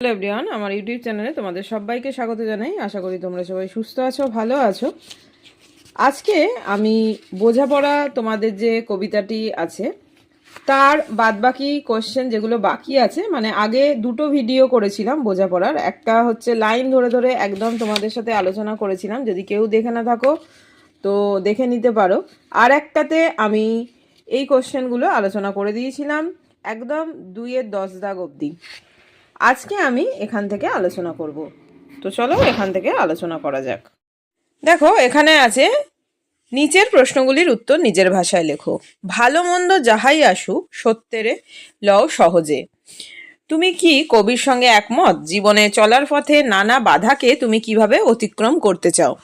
Hello everyone আমার YouTube চ্যানেলে তোমাদের সবাইকে স্বাগত জানাই। আশা করি তোমরা সবাই সুস্থ আছো, ভালো আছো। আজকে আমি বোঝাপড়া তোমাদের যে কবিতাটি আছে, তার বাদবাকি কোশ্চেন যেগুলো বাকি আছে মানে আগে দুটো ভিডিও করেছিলাম বোঝাপড়ার। একটা হচ্ছে লাইন ধরে ধরে একদম তোমাদের সাথে আলোচনা করেছিলাম, যদি কেউ দেখে না থাকো, তো দেখে নিতে পারো। আর একটাতে আমি এই কোশ্চেনগুলো আলোচনা করে দিয়েছিলাম, একদম দুইয়ের দশ দাগ অবধি। আজকে আমি এখান থেকে আলোচনা করব। তো চলো এখান থেকে আলোচনা করা যাক। দেখো, এখানে আছে, নিচের প্রশ্নগুলির উত্তর নিজের ভাষায় লেখো। ভালো মন্দ যাহাই আসুক, সত্যেরে লও সহজে। তুমি কি কবির সঙ্গে একমত? জীবনে চলার পথে নানা বাধাকে তুমি কীভাবে অতিক্রম করতে চাও?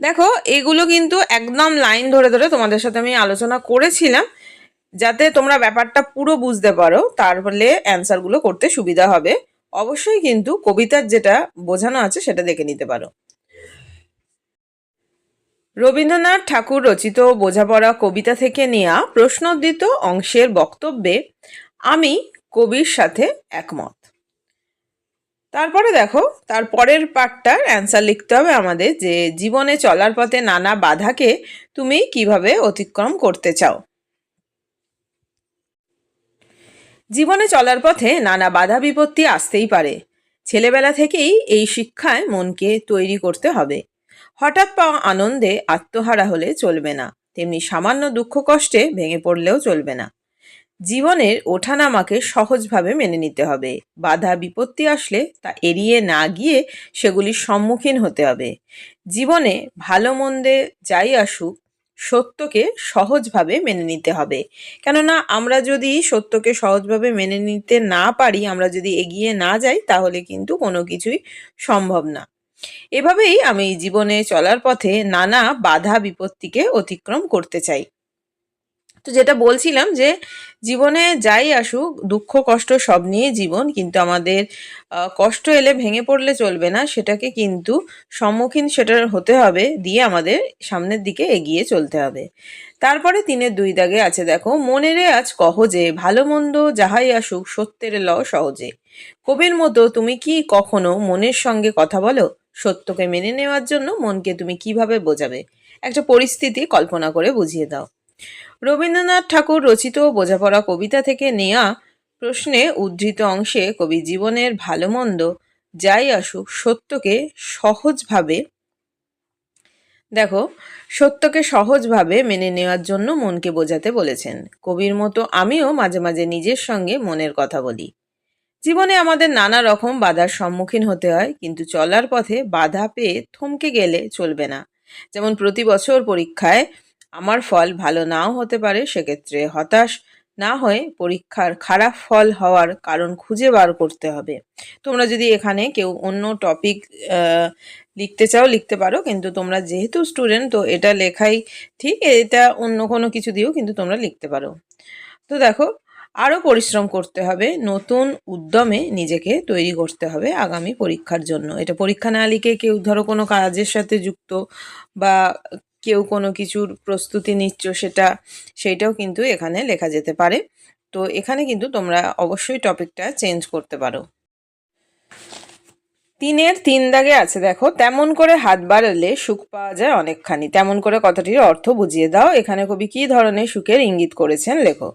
দেখো, এগুলো কিন্তু একদম লাইন ধরে ধরে তোমাদের সাথে আমি আলোচনা করেছিলাম। যাতে তোমরা ব্যাপারটা পুরো বুঝতে পারো, তার ফলে অ্যান্সারগুলো করতে সুবিধা হবে। অবশ্যই কিন্তু কবিতার যেটা বোঝানো আছে সেটা দেখে নিতে পারো। রবীন্দ্রনাথ ঠাকুর রচিত বোঝাপড়া কবিতা থেকে নেওয়া প্রশ্নোদ্দিত অংশের বক্তব্যে আমি কবির সাথে একমত। তারপরে দেখো, তার পরের পার্টটার অ্যান্সার লিখতে হবে আমাদের যে, জীবনে চলার পথে নানা বাধাকে তুমি কীভাবে অতিক্রম করতে চাও? জীবনে চলার পথে নানা বাধা বিপত্তি আসতেই পারে। ছেলেবেলা থেকেই এই শিক্ষায় মনকে তৈরি করতে হবে। হঠাৎ পাওয়া আনন্দে আত্মহারা হলে চলবে না। তেমনি সামান্য দুঃখ কষ্টে ভেঙে পড়লেও চলবে না। জীবনের ওঠানামাকে সহজভাবে মেনে নিতে হবে। বাধা বিপত্তি আসলে তা এড়িয়ে না গিয়ে সেগুলির সম্মুখীন হতে হবে। জীবনে ভালো মন্দে যাই আসুক সত্যকে সহজভাবে মেনে নিতে হবে। কেননা আমরা যদি সত্যকে সহজভাবে মেনে নিতে না পারি, আমরা যদি এগিয়ে না যাই, তাহলে কিন্তু কোনো কিছুই সম্ভব না। এভাবেই আমি জীবনে চলার পথে নানা বাধা বিপত্তিকে অতিক্রম করতে চাই। তো যেটা বলছিলাম যে জীবনে যাই আসুক, দুঃখ, কষ্ট সব নিয়ে জীবন, কিন্তু আমাদের কষ্ট এলে ভেঙে পড়লে চলবে না, সেটাকে কিন্তু সম্মুখীন সেটার হতে হবে, দিয়ে আমাদের সামনের দিকে এগিয়ে চলতে হবে। তারপরে তিনের দুই দাগে আছে দেখো, মনেরে আজ কহ যে ভালো মন্দ যাহাই আসুক, সত্যের ল সহজে। কবির মতো তুমি কি কখনো মনের সঙ্গে কথা বলো? সত্যকে মেনে নেওয়ার জন্য মনকে তুমি কীভাবে বোঝাবে? একটা পরিস্থিতি কল্পনা করে বুঝিয়ে দাও। রবীন্দ্রনাথ ঠাকুর রচিত বোঝাপড়া কবিতা থেকে নেয়া প্রশ্নে উদ্ধৃত অংশে কবি জীবনের ভালো মন্দ যাই আসুক সত্যকে সহজভাবে দেখো, সত্যকে সহজভাবে মেনে নেওয়ার জন্য মনকে বোঝাতে বলেছেন। কবির মতো আমিও মাঝে মাঝে নিজের সঙ্গে মনের কথা বলি। জীবনে আমাদের নানা রকম বাধার সম্মুখীন হতে হয়, কিন্তু চলার পথে বাধা পেয়ে থমকে গেলে চলবে না। যেমন প্রতি বছর পরীক্ষায় আমার ফল ভালো নাও হতে পারে, সেক্ষেত্রে হতাশ না হয়ে পরীক্ষার খারাপ ফল হওয়ার কারণ খুঁজে বার করতে হবে। তোমরা যদি এখানে কেউ অন্য টপিক লিখতে চাও, লিখতে পারো, কিন্তু তোমরা যেহেতু স্টুডেন্ট তো এটা লেখাই ঠিক, এটা অন্য কোনো কিছু দিয়েও কিন্তু তোমরা লিখতে পারো। তো দেখো আরও পরিশ্রম করতে হবে, নতুন উদ্যমে নিজেকে তৈরি করতে হবে আগামী পরীক্ষার জন্য। এটা পরীক্ষা না লিখে কেউ ধরো কোনো কাজের সাথে যুক্ত বা কেউ কোনো কিছুর প্রস্তুতি নিচ্ছ সেটা, সেইটাও কিন্তু এখানে লেখা যেতে পারে। তো এখানে কিন্তু তোমরা অবশ্যই টপিকটা চেঞ্জ করতে পারো। তিনের তিন দাগে আছে, দেখো, তেমন করে হাত বাড়ালে সুখ পাওয়া যায় অনেকখানি। তেমন করে কথাটির অর্থ বুঝিয়ে দাও। এখানে কবি কী ধরনের সুখের ইঙ্গিত করেছেন? লেখো,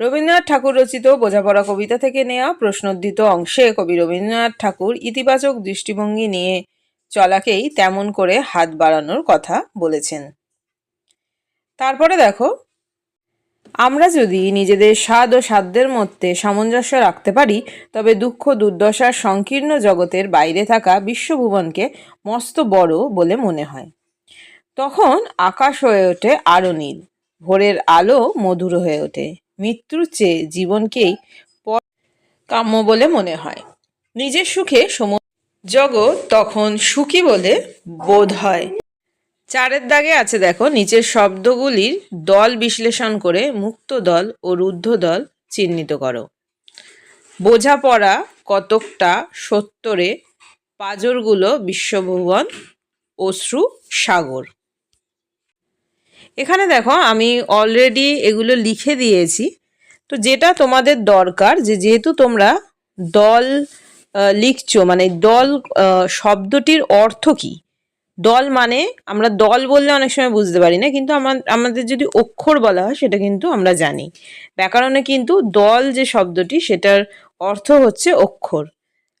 রবীন্দ্রনাথ ঠাকুর রচিত বোঝাপড়া কবিতা থেকে নেওয়া প্রশ্নোদ্দিত অংশে কবি রবীন্দ্রনাথ ঠাকুর ইতিবাচক দৃষ্টিভঙ্গি নিয়ে চলাকেই তেমন করে হাত বাড়ানোর কথা বলেছেন। তারপরে দেখো, আমরা যদি নিজেদের স্বাদ ও সাধ্যের মধ্যে সামঞ্জস্য রাখতে পারি, তবে দুঃখ দুর্দশার সংকীর্ণ জগতের বাইরে থাকা বিশ্বভুবনকে মস্ত বড় বলে মনে হয়। তখন আকাশ হয়ে ওঠে আরও নীল, ভোরের আলো মধুর হয়ে ওঠে, মৃত্যুর চেয়ে জীবনকেই কাম্য বলে মনে হয়। নিজের সুখে সম জগৎ তখন সুখী বলে বোধ হয়। চারের দাগে আছে দেখো, নিচের শব্দগুলির দল বিশ্লেষণ করে মুক্ত দল ও রুদ্ধ দল চিহ্নিত করো। বোঝাপড়া কতকটা সত্তরে পাজরগুলো বিশ্বভুবন, অশ্রু, সাগর। এখানে দেখো, আমি অলরেডি এগুলো লিখে দিয়েছি। তো যেটা তোমাদের দরকার যে যেহেতু তোমরা দল লিখছো মানে দল শব্দটির অর্থ কি? দল মানে আমরা দল বললে অনেক সময় বুঝতে পারি না, কিন্তু আমাদের যদি অক্ষর বলা হয়, সেটা কিন্তু আমরা জানি। ব্যাকরণে কিন্তু দল যে শব্দটি, সেটার অর্থ হচ্ছে অক্ষর।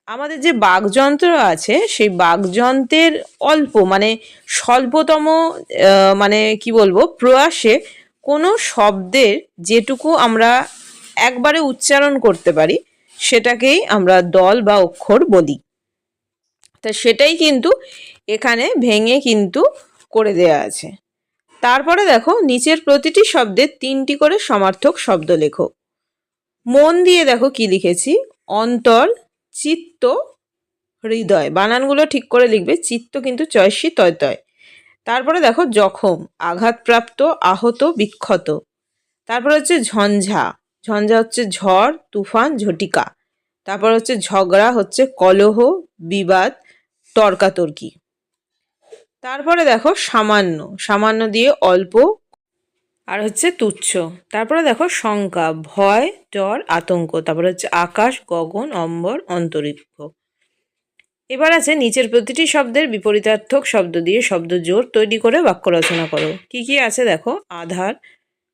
আমাদের যে বাকযন্ত্র আছে, সেই বাকযন্ত্রের অল্প মানে স্বল্পতম মানে কি বলব, প্রয়াসে কোনো শব্দের যেটুকু আমরা একবারে উচ্চারণ করতে পারি সেটাকেই আমরা দল বা অক্ষর বলি। তা সেটাই কিন্তু এখানে ভেঙে কিন্তু করে দেয়া আছে। তারপরে দেখো, নিচের প্রতিটি শব্দের তিনটি করে সমার্থক শব্দ লেখো। মন দিয়ে দেখো কি লিখেছি? অন্তর, চিত্ত, হৃদয়। বানানগুলো ঠিক করে লিখবে, চিত্ত কিন্তু চয়সী তয় তয়। তারপরে দেখো, জখম, আঘাতপ্রাপ্ত, আহত, বিক্ষত। তারপরে হচ্ছে ঝঞ্ঝা। ঝঞ্ঝা হচ্ছে ঝড়, তুফান, ঝটিকা। তারপর হচ্ছে ঝগড়া হচ্ছে কলহ, বিবাদ, তর্কাতর্কি। তারপরে দেখো সামান্য সামান্য দিয়ে অল্প আর হচ্ছে তুচ্ছ। তারপরে দেখো শঙ্কা, ভয়, ডর, আতঙ্ক। তারপরে হচ্ছে আকাশ, গগন, অম্বর, অন্তরিক্ষ। এবার আছে নিচের প্রতিটি শব্দের বিপরীতার্থক শব্দ দিয়ে শব্দ জোর তৈরি করে বাক্য রচনা করো। কি কি আছে দেখো? আধার,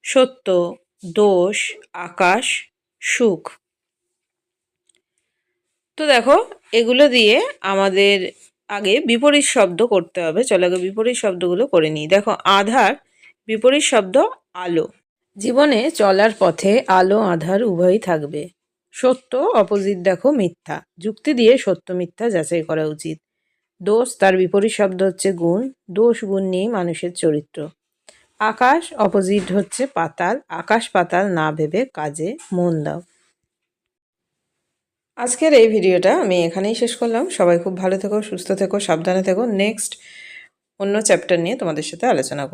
সত্য দোষ, আকাশ, সুখ। তো দেখো, এগুলো দিয়ে আমাদের আগে বিপরীত শব্দ করতে হবে। চলো আগে বিপরীত শব্দগুলো করে নিই। দেখো, আধার, বিপরীত শব্দ আলো। জীবনে চলার পথে আলো, আধার উভয়ই থাকবে। সত্য, অপোজিট দেখো মিথ্যা। যুক্তি দিয়ে সত্য, মিথ্যা যাচাই করা উচিত। দোষ, তার বিপরীত শব্দ হচ্ছে গুণ। দোষ, গুণ নিয়ে মানুষের চরিত্র। আকাশ অপোজিট হচ্ছে পাতাল। আকাশ পাতাল না ভেবে কাজে মন দাও। আজকের এই ভিডিওটা আমি এখানেই শেষ করলাম। সবাই খুব ভালো থেকো, সুস্থ থেকো, সাবধানে থেকো। নেক্সট অন্য চ্যাপ্টার নিয়ে তোমাদের সাথে আলোচনা করব।